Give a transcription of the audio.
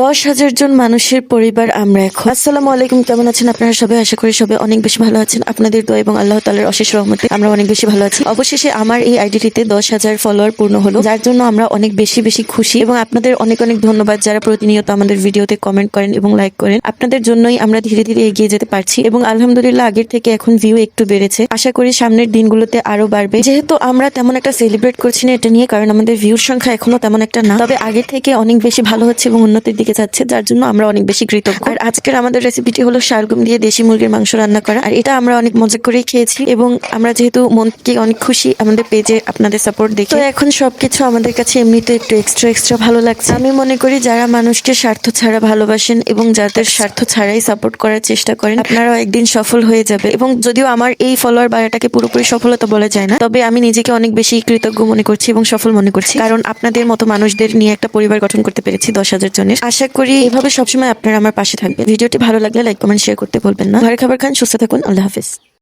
দশ হাজার জন মানুষের পরিবার আমরা এখন। আসসালামু আলাইকুম, কেমন আছেন আপনারা সবাই? আশা করি সবাই অনেক বেশি ভালো আছেন। আপনাদের দোয়া এবং আল্লাহ তালার অশেষ রহমতে আমরা অনেক বেশি ভালো আছি। অবশেষে আমার এই আইডিটিতে দশ হাজার ফলোয়ার পূর্ণ হলো, যার জন্য আমরা অনেক বেশি বেশি খুশি এবং আপনাদের অনেক অনেক ধন্যবাদ যারা প্রতিনিয়ত আমাদের ভিডিওতে কমেন্ট করেন এবং লাইক করেন। আপনাদের জন্যই আমরা ধীরে ধীরে এগিয়ে যেতে পারছি এবং আলহামদুলিল্লাহ আগের থেকে এখন ভিউ একটু বেড়েছে। আশা করি সামনের দিনগুলোতে আরও বাড়বে। যেহেতু আমরা তেমন একটা সেলিব্রেট করছি না এটা নিয়ে, কারণ আমাদের ভিউর সংখ্যা এখনও তেমন একটা না। তবে আগের থেকে অনেক বেশি ভালো হচ্ছে এবং উন্নতির দিকে যাচ্ছে, যার জন্য আমরা অনেক বেশি কৃতজ্ঞ। আর আজকের আমাদের রেসিপিটি হলো শালগম দিয়ে দেশি মুরগির মাংস রান্না করা। আর এটা আমরা অনেক মজা করেই খেয়েছি এবং আমরা যেহেতু মন থেকে অনেক খুশি আমাদের পেজে আপনাদের সাপোর্ট দেখে। তো এখন সবকিছু আমাদের কাছে এমনিতে একটু এক্সট্রা এক্সট্রা ভালো লাগছে। আমি মনে করি যারা মানুষকে স্বার্থ ছাড়া ভালোবাসেন এবং যাদের স্বার্থ ছাড়াই সাপোর্ট করার চেষ্টা করেন, আপনারাও একদিন সফল হয়ে যাবে। এবং যদিও আমার এই ফলোয়ার বাড়াটাকে পুরোপুরি সফলতা বলা যায় না, তবে আমি নিজেকে অনেক বেশি কৃতজ্ঞ মনে করছি এবং সফল মনে করছি। কারণ আপনাদের মতো মানুষদের নিয়ে একটা পরিবার গঠন করতে পেরেছি দশ হাজার জনের। আশা করি এভাবে সবসময় আপনারা আমার পাশে থাকবেন। ভিডিওটি ভালো লাগলে লাইক কমেন্ট শেয়ার করতে বলবেন না। ঘরে খাবার খান, সুস্থ থাকুন। আল্লাহ হাফিজ।